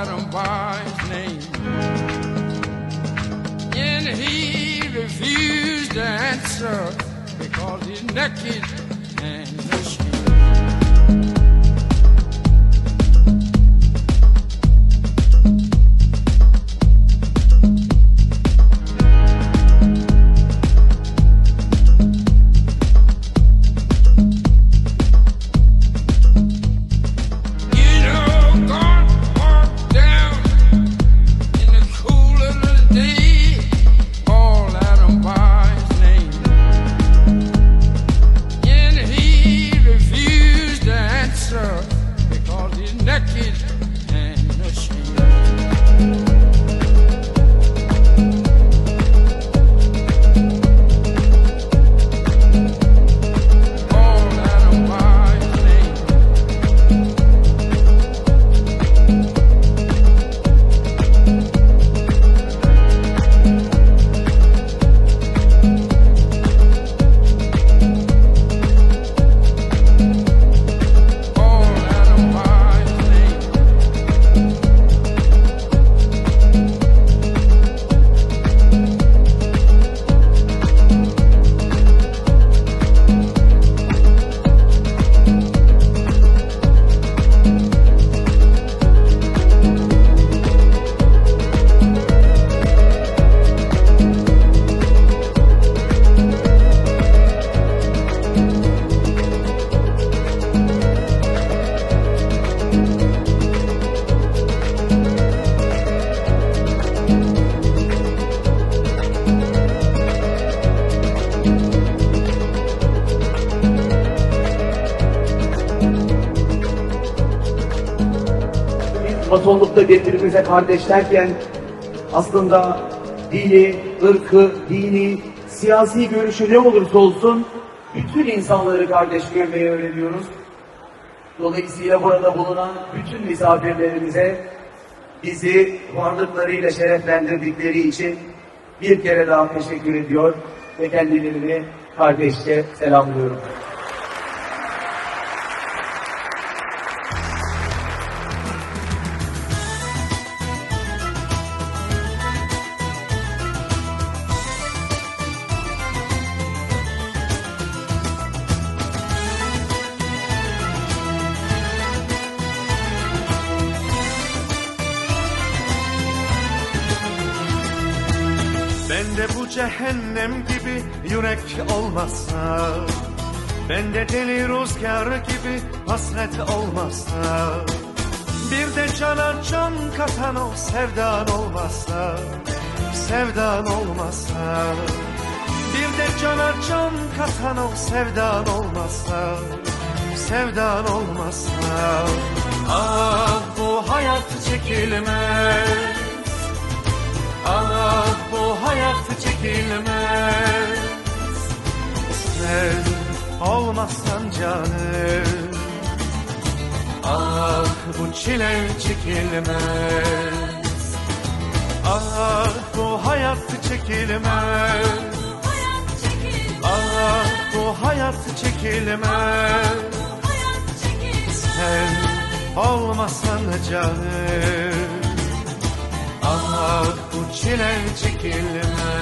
Adam by his name. And he refused to answer because his neck is and Biz Masonlukta birbirimize kardeş derken aslında dini, ırkı, dini, siyasi görüşü ne olursa olsun bütün insanları kardeş görmeyi öğreniyoruz. Dolayısıyla burada bulunan bütün misafirlerimize bizi varlıklarıyla şereflendirdikleri için bir kere daha teşekkür ediyor ve kendilerini kardeşçe selamlıyorum. Bende bu cehennem gibi yürek olmazsa Bende deli rüzgar gibi hasret olmazsa Bir de cana can katan o sevdan olmazsa Sevdan olmazsa Bir de cana can katan o sevdan olmazsa Sevdan olmazsa Ah bu hayat çekilmez hayat çekilmez Sen olmazsan canım. Ah bu çile çekilmez Ah bu hayat çekilmez Ah bu hayat çekilmez Sen olmasan canım çile çekilmez